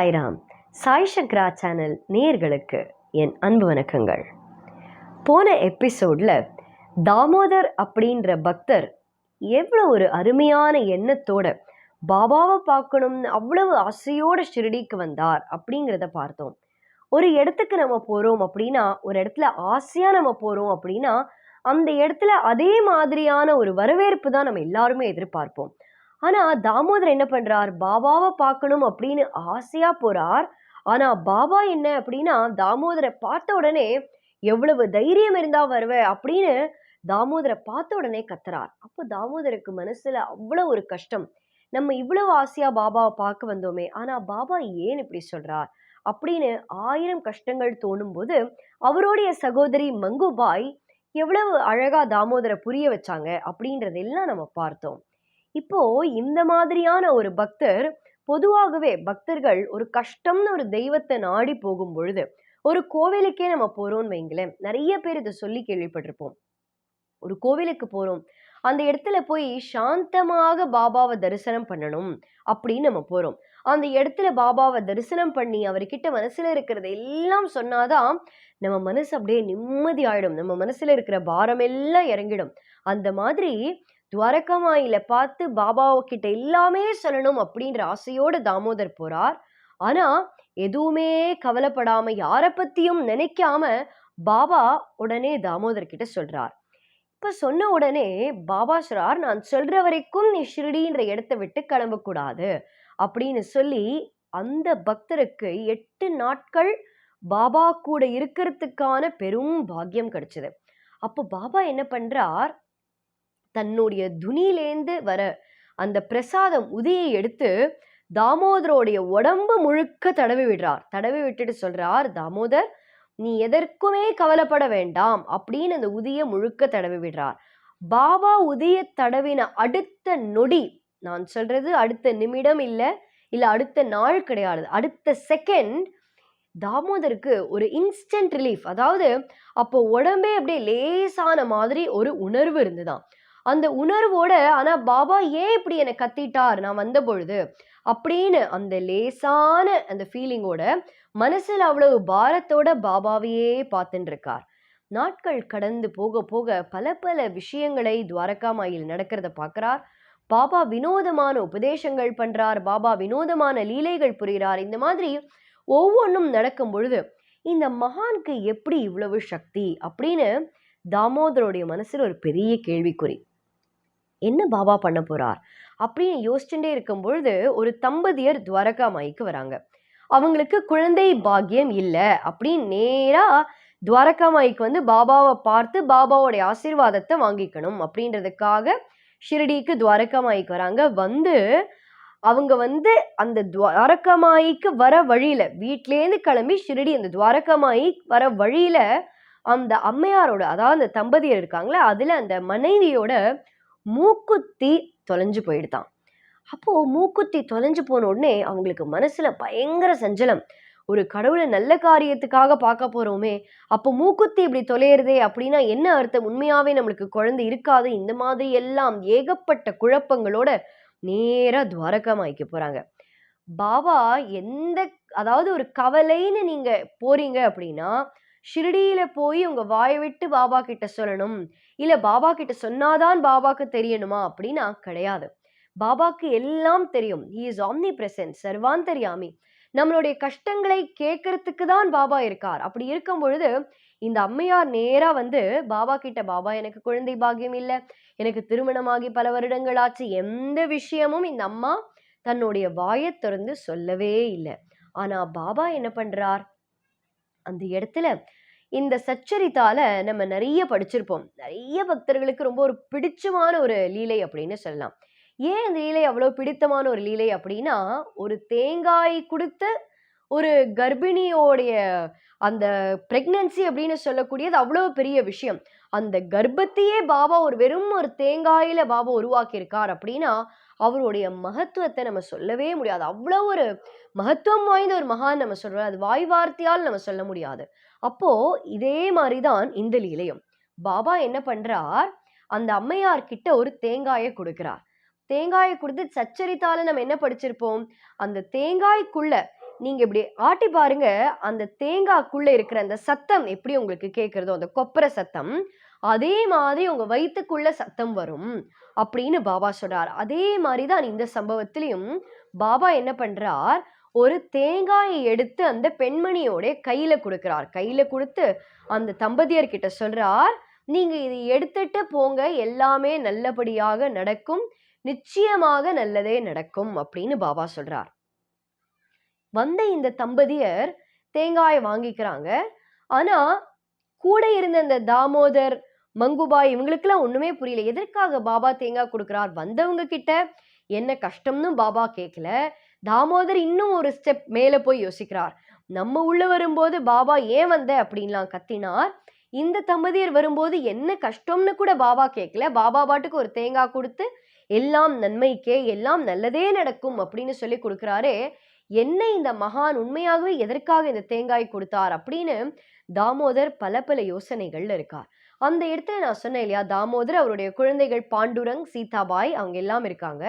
சாய்ராம் சாய் சங்கரா channel நேயர்களுக்கு என் அன்பு வணக்கங்கள். போன எபிசோடில் தாமோதர் அப்படின்ற பக்தர் எவ்வளோ ஒரு அருமையான எண்ணத்தோட பாபாவை பார்க்கணும்னு அவ்வளவு ஆசையோட ஷிரடிக்கு வந்தார் அப்படிங்கிறத பார்த்தோம். ஒரு இடத்துக்கு நம்ம போகிறோம் அப்படின்னா ஒரு இடத்துல ஆசையாக நம்ம போகிறோம் அப்படின்னா அந்த இடத்துல அதே மாதிரியான ஒரு வரவேற்பு தான் நம்ம எல்லாருமே எதிர்பார்ப்போம். ஆனால் தாமோதர் என்ன பண்ணுறார் பாபாவை பார்க்கணும் அப்படின்னு ஆசையாக போகிறார் ஆனால் பாபா என்ன அப்படின்னா தாமோதரை பார்த்த உடனே எவ்வளவு தைரியம் இருந்தால் வருவ? அப்படின்னு தாமோதரை பார்த்த உடனே கத்துறார். அப்போ தாமோதருக்கு மனசில் அவ்வளோ ஒரு கஷ்டம். நம்ம இவ்வளவு ஆசையாக பாபாவை பார்க்க வந்தோமே ஆனால் பாபா ஏன் இப்படி சொல்கிறார் அப்படின்னு ஆயிரம் கஷ்டங்கள் தோணும்போது அவருடைய சகோதரி மங்குபாய் எவ்வளவு அழகாக தாமோதரை புரிய வச்சாங்க? அப்படின்றதெல்லாம் நம்ம பார்த்தோம். இப்போ இந்த மாதிரியான ஒரு பக்தர் பொதுவாகவே பக்தர்கள் ஒரு கஷ்டம்னு ஒரு தெய்வத்தை நாடி போகும் பொழுது ஒரு கோவிலுக்கே நம்ம போறோம்னு வைங்களேன் நிறைய பேர் இதை சொல்லி கேள்விப்பட்டிருப்போம். ஒரு கோவிலுக்கு போறோம். அந்த இடத்துல போய் சாந்தமாக பாபாவை தரிசனம் பண்ணணும் அப்படின்னு நம்ம போறோம். அந்த இடத்துல பாபாவை தரிசனம் பண்ணி அவர்கிட்ட மனசுல இருக்கிறத எல்லாம் சொன்னாதான் நம்ம மனசு அப்படியே நிம்மதி ஆயிடும். நம்ம மனசுல இருக்கிற பாரம் எல்லாம் இறங்கிடும். அந்த மாதிரி துவாரகமாயில பார்த்து பாபா கிட்ட எல்லாமே சொல்லணும் அப்படின்ற ஆசையோடு தாமோதர் போறார். ஆனா எதுவுமே கவலைப்படாம யாரை பத்தியும் நினைக்காம பாபா உடனே தாமோதர் கிட்ட சொல்றார். இப்ப சொன்ன உடனே பாபா சொல்றார் நான் சொல்ற வரைக்கும் நீ ஷிரடின்ற இடத்த விட்டு கிளம்பக்கூடாது அப்படின்னு சொல்லி அந்த பக்தருக்கு எட்டு நாட்கள் பாபா கூட இருக்கிறதுக்கான பெரும் பாக்கியம் கிடைச்சது. அப்போ பாபா என்ன பண்றார் தன்னுடைய துணியிலேந்து வர அந்த பிரசாதம் உதியை எடுத்து தாமோதரோடைய உடம்பு முழுக்க தடவி விடுறார். தடவி விட்டுட்டு சொல்றார் தாமோதர் நீ எதற்குமே கவலைப்பட வேண்டாம் அப்படின்னு அந்த உதிய முழுக்க தடவி விடுறார். பாபா உதிய தடவின அடுத்த நொடி நான் சொல்றது அடுத்த நிமிடம் இல்லை இல்லை அடுத்த நாள் கிடையாது அடுத்த செகண்ட் தாமோதருக்கு ஒரு இன்ஸ்டன்ட் ரிலீஃப் அதாவது அப்போ உடம்பே அப்படியே லேசான மாதிரி ஒரு உணர்வு இருந்துதான் அந்த உணர்வோட ஆனால் பாபா ஏன் இப்படி என்னை கத்திட்டார்? நான் வந்த பொழுது அப்படின்னு அந்த லேசான அந்த ஃபீலிங்கோட மனசில் அவ்வளவு பாரத்தோட பாபாவையே பார்த்துட்டு இருக்கார் நாட்கள் கடந்து போக போக பல பல விஷயங்களை துவாரகாமாயில் நடக்கிறத பார்க்குறார். பாபா வினோதமான உபதேசங்கள் பண்ணுறார் பாபா வினோதமான லீலைகள் புரிகிறார். இந்த மாதிரி ஒவ்வொன்றும் நடக்கும் பொழுது இந்த மகானுக்கு எப்படி இவ்வளவு சக்தி? அப்படின்னு தாமோதரோடைய மனசில் ஒரு பெரிய கேள்விக்குறி. என்ன பாபா பண்ண போகிறார் அப்படின்னு யோசிச்சுட்டே இருக்கும் பொழுது ஒரு தம்பதியர் துவாரகாமாய்க்கு வராங்க. அவங்களுக்கு குழந்தை பாக்கியம் இல்லை அப்படின்னு நேராக துவாரகா மாய்க்கு வந்து பாபாவை பார்த்து பாபாவோடைய ஆசீர்வாதத்தை வாங்கிக்கணும் அப்படின்றதுக்காக ஷிரடிக்கு துவாரகாமாய்க்கு வராங்க. வந்து அவங்க வந்து அந்த துவாரகாமாய்க்கு வர வழியில் வீட்டிலேருந்து கிளம்பி ஷிரடி அந்த துவாரகாமாயி வர வழியில் அந்த அம்மையாரோட அதாவது அந்த தம்பதியர் இருக்காங்களே அதில் அந்த மனைவியோட மூக்குத்தி தொலைஞ்சு போயிடுதான். அப்போது மூக்குத்தி தொலைஞ்சு போன உடனே அவங்களுக்கு மனசில் பயங்கர சஞ்சலம். ஒரு கடவுளை நல்ல காரியத்துக்காக பார்க்க போகிறோமே அப்போ மூக்குத்தி இப்படி தொலையிறதே அப்படின்னா என்ன அர்த்தம்? உண்மையாகவே நம்மளுக்கு குழந்தை இருக்காது. இந்த மாதிரி எல்லாம் ஏகப்பட்ட குழப்பங்களோட நேராக துவாரகமாய்க்கு போகிறாங்க பாபா எந்த அதாவது ஒரு கவலைன்னு நீங்கள் போகிறீங்க அப்படின்னா ஷிரடியில் போய் உங்கள் வாயை விட்டு பாபா கிட்ட சொல்லணும். இல்லை பாபா கிட்ட சொன்னாதான் பாபாக்கு தெரியணுமா? அப்படின்னா கிடையாது. பாபாக்கு எல்லாம் தெரியும். ஹி இஸ் ஆம்னி பிரசன்ட் சர்வாந்தரியாமி. நம்மளுடைய கஷ்டங்களை கேட்கறதுக்கு தான் பாபா இருக்கார். அப்படி இருக்கும் பொழுது இந்த அம்மையார் நேராக வந்து பாபா கிட்ட பாபா எனக்கு குழந்தை பாக்கியம் இல்லை. எனக்கு திருமணமாகி பல வருடங்கள் ஆச்சு எந்த விஷயமும் இந்த அம்மா தன்னுடைய வாயை திறந்து சொல்லவே இல்லை. ஆனால் பாபா என்ன பண்ணுறார் அந்த இடத்துல இந்த சச்சரித்தால நம்ம நிறைய படிச்சிருப்போம். நிறைய பக்தர்களுக்கு ரொம்ப ஒரு பிடிச்சமான ஒரு லீலை அப்படின்னு சொல்லலாம். ஏன் இந்த லீலை அவ்வளோ பிடித்தமான ஒரு லீலை அப்படின்னா ஒரு தேங்காய் கொடுத்த ஒரு கர்ப்பிணியோடைய அந்த பிரெக்னன்சி அப்படின்னு சொல்லக்கூடியது அவ்வளோ பெரிய விஷயம். அந்த கர்ப்பத்தையே பாபா ஒரு வெறும் ஒரு தேங்காயில பாபா உருவாக்கியிருக்கார் அப்படின்னா அவருடைய மகத்துவத்தை நம்ம சொல்லவே முடியாது. அவ்வளோ ஒரு மகத்துவம் வாய்ந்த ஒரு மகான் நம்ம சொல்கிறோம் அது வாய் வார்த்தையால் நம்ம சொல்ல முடியாது. அப்போ இதே மாதிரி தான் இந்த லீலையும் பாபா என்ன பண்றார்? அந்த அம்மையார் கிட்ட ஒரு தேங்காயை கொடுக்கிறார். தேங்காயை கொடுத்து சச்சரித்தால நம்ம என்ன படிச்சிருப்போம்? அந்த தேங்காய்க்குள்ள நீங்க இப்படி ஆட்டி பாருங்க அந்த தேங்காய்க்குள்ள இருக்கிற அந்த சத்தம் எப்படி உங்களுக்கு கேட்கிறதோ அந்த கொப்பரை சத்தம் அதே மாதிரி உங்க வயிற்றுக்குள்ள சத்தம் வரும் அப்படின்னு பாபா சொல்றார். அதே மாதிரி தான் இந்த சம்பவத்திலையும் பாபா என்ன பண்றார்? ஒரு தேங்காயை எடுத்து அந்த பெண்மணியோடைய கையில கொடுக்கிறார். கையில கொடுத்து அந்த தம்பதியர் கிட்ட சொல்றார் நீங்க இதை எடுத்துட்டு போங்க. எல்லாமே நல்லபடியாக நடக்கும். நிச்சயமாக நல்லதே நடக்கும் அப்படின்னு பாபா சொல்றார். வந்த இந்த தம்பதியர் தேங்காயை வாங்கிக்கிறாங்க. ஆனா கூட இருந்த அந்த தாமோதர் மங்குபாய் இவங்களுக்கெல்லாம் ஒண்ணுமே புரியல. எதற்காக பாபா தேங்காய் கொடுக்குறார்? வந்தவங்க கிட்ட என்ன கஷ்டம்னு பாபா கேட்கல தாமோதர் இன்னும் ஒரு ஸ்டெப் மேலே போய் யோசிக்கிறார். நம்ம உள்ளே வரும்போது பாபா ஏன் வந்த? அப்படின்லாம் கத்தினார். இந்த தம்பதியர் வரும்போது என்ன கஷ்டம்னு கூட பாபா கேட்கல பாபா பாட்டுக்கு ஒரு தேங்காய் கொடுத்து எல்லாம் நன்மைக்கே எல்லாம் நல்லதே நடக்கும் அப்படின்னு சொல்லி கொடுக்குறாரு. என்ன இந்த மகான் உண்மையாகவே எதற்காக இந்த தேங்காய் கொடுத்தார் அப்படின்னு தாமோதர் பல பல யோசனைகள்ல இருக்கார். அந்த இடத்துல நான் சொன்னேன் இல்லையா தாமோதர் அவருடைய குழந்தைகள் பாண்டுரங் சீதாபாய் அவங்க எல்லாம் இருக்காங்க.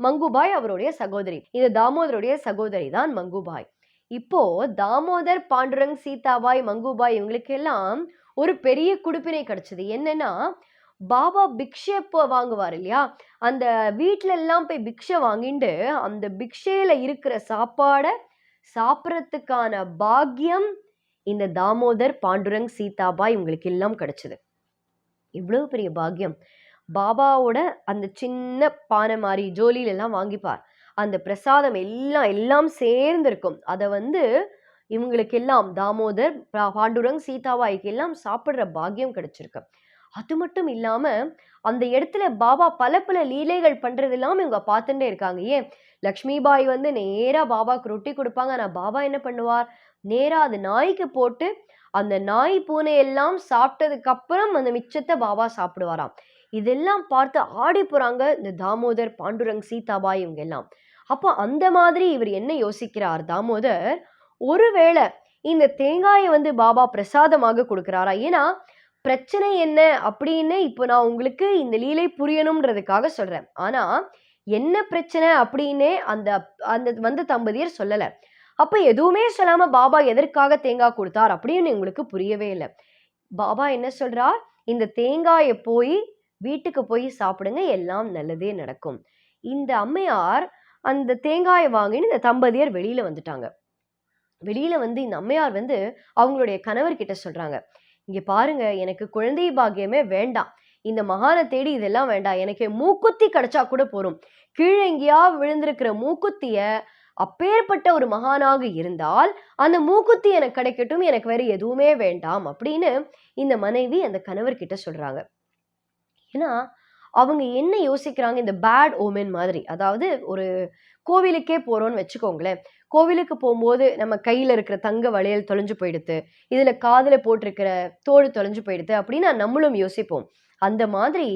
மங்குபாய் அவருடைய சகோதரி. இந்த தாமோதருடைய சகோதரி தான் மங்குபாய். இப்போ தாமோதர் பாண்டுரங் சீதாபாய் மங்குபாய் இவங்களுக்கு எல்லாம் ஒரு பெரிய குடுப்பினை கிடைச்சது. என்னன்னா பாபா பிக்ஷை இப்போ வாங்குவார் இல்லையா? அந்த வீட்டில எல்லாம் போய் பிக்ஷை வாங்கிட்டு அந்த பிக்ஷையில இருக்கிற சாப்பாடை சாப்பிட்றதுக்கான பாக்கியம் இந்த தாமோதர் பாண்டுரங் சீதாபாய் இவங்களுக்கு எல்லாம் கிடைச்சது. இவ்வளவு பெரிய பாக்கியம். பாபாவோட அந்த சின்ன பானை மாதிரி ஜோலியில எல்லாம் வாங்கிப்பார். அந்த பிரசாதம் எல்லாம் எல்லாம் சேர்ந்திருக்கும். அதை வந்து இவங்களுக்கு எல்லாம் தாமோதர் பாண்டுரங் சீதாபாய்க்கு எல்லாம் சாப்பிட்ற பாக்கியம் கிடைச்சிருக்கு. அது மட்டும் இல்லாமல் அந்த இடத்துல பாபா பல பல லீலைகள் பண்றது இவங்க பார்த்துட்டே இருக்காங்க. ஏன்? லக்ஷ்மிபாய் வந்து நேராக பாபாவுக்கு ரொட்டி கொடுப்பாங்க. ஆனால் பாபா என்ன பண்ணுவார்? நேராக அது நாய்க்கு போட்டு அந்த நாய் பூனை எல்லாம் சாப்பிட்டதுக்கப்புறம் அந்த மிச்சத்தை பாபா சாப்பிடுவாராம். இதெல்லாம் பார்த்து ஆடி போகிறாங்க இந்த தாமோதர் பாண்டுரங் சீதாபாய் இவங்க எல்லாம் அப்போ அந்த மாதிரி இவர் என்ன யோசிக்கிறார்? தாமோதர் ஒருவேளை இந்த தேங்காயை வந்து பாபா பிரசாதமாக கொடுக்குறாரா? ஏன்னா பிரச்சனை என்ன அப்படின்னு இப்போ நான் உங்களுக்கு இந்த லீலை புரியணுன்றதுக்காக சொல்கிறேன் ஆனால் என்ன பிரச்சனை அப்படின்னே அந்த அந்த வந்த தம்பதியர் சொல்லலை. அப்போ எதுவுமே சொல்லாமல் பாபா எதற்காக தேங்காய் கொடுத்தார் அப்படின்னு உங்களுக்கு புரியவே இல்லை. பாபா என்ன சொல்கிறார் இந்த தேங்காயை போய் வீட்டுக்கு போய் சாப்பிடுங்க எல்லாம் நல்லதே நடக்கும். இந்த அம்மையார் அந்த தேங்காயை வாங்கின்னு இந்த தம்பதியர் வெளியில வந்துட்டாங்க. வெளியில வந்து இந்த அம்மையார் வந்து அவங்களுடைய கணவர்கிட்ட சொல்றாங்க. இங்க பாருங்க எனக்கு குழந்தை பாக்கியமே வேண்டாம். இந்த மகானை தேடி இதெல்லாம் வேண்டாம். எனக்கு மூக்குத்தி கிடைச்சா கூட போரும் கீழே எங்கேயா விழுந்திருக்கிற மூக்குத்திய அப்பேற்பட்ட ஒரு மகானாக இருந்தால் அந்த மூக்குத்தி எனக்கு கிடைக்கட்டும் எனக்கு வேற எதுவுமே வேண்டாம் அப்படின்னு இந்த மனைவி அந்த கணவர்கிட்ட சொல்றாங்க. ஏன்னா அவங்க என்ன யோசிக்கிறாங்க? இந்த பேட் ஓமென் மாதிரி. அதாவது ஒரு கோவிலுக்கே போகிறோன்னு வச்சுக்கோங்களேன். கோவிலுக்கு போகும்போது நம்ம கையில் இருக்கிற தங்க வளையல் தொலைஞ்சு போயிடுது இதில் காதில் போட்டிருக்கிற தோடு தொலைஞ்சு போயிடுது அப்படின்னு நம்மளும் யோசிப்போம். அந்த மாதிரி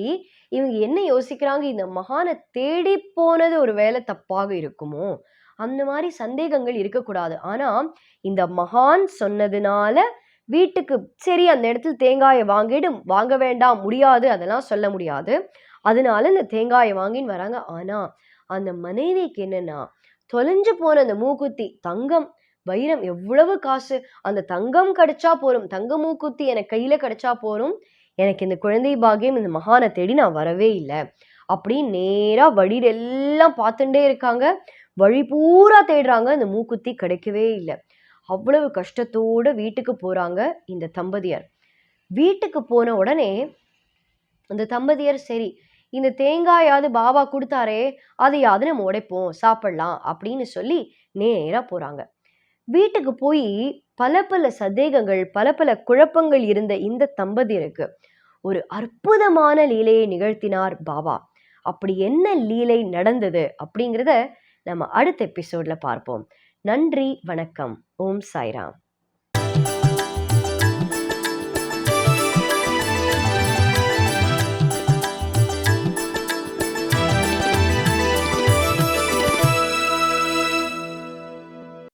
இவங்க என்ன யோசிக்கிறாங்க? இந்த மகானை தேடி போனது ஒரு வேலை தப்பாக இருக்குமோ? அந்த மாதிரி சந்தேகங்கள் இருக்கக்கூடாது. ஆனால் இந்த மகான் சொன்னதுனால வீட்டுக்கு சரி அந்த இடத்துல தேங்காயை வாங்கிடும் வாங்க வேண்டாம் முடியாது அதெல்லாம் சொல்ல முடியாது. அதனால இந்த தேங்காயை வாங்கின்னு வராங்க. ஆனா அந்த மனைவிக்கு என்னன்னா தொலைஞ்சு போன அந்த மூக்குத்தி தங்கம் வைரம் எவ்வளவு காசு அந்த தங்கம் கிடைச்சா போரும் தங்க மூக்குத்தி எனக்கு கையில கிடைச்சா போரும் எனக்கு இந்த குழந்தை பாகியம் இந்த மகானை தேடி நான் வரவே இல்லை. அப்படின்னு நேராக வழியில எல்லாம் பார்த்துட்டே இருக்காங்க. வழி பூரா தேடுறாங்க. இந்த மூக்குத்தி கிடைக்கவே இல்லை. அவ்வளவு கஷ்டத்தோடு வீட்டுக்கு போகிறாங்க இந்த தம்பதியர். வீட்டுக்கு போன உடனே அந்த தம்பதியர் சரி இந்த தேங்காயாவது பாபா கொடுத்தாரே அதையாவது நம்ம உடைப்போம் சாப்பிடலாம் அப்படின்னு சொல்லி நேராக போகிறாங்க வீட்டுக்கு போய் பல பல சந்தேகங்கள் பல பல குழப்பங்கள் இருந்த இந்த தம்பதியருக்கு ஒரு அற்புதமான லீலையை நிகழ்த்தினார் பாபா. அப்படி என்ன லீலை நடந்தது அப்படிங்கிறத நம்ம அடுத்த எபிசோடில் பார்ப்போம். நன்றி வணக்கம். ஓம் சாய்ராம்.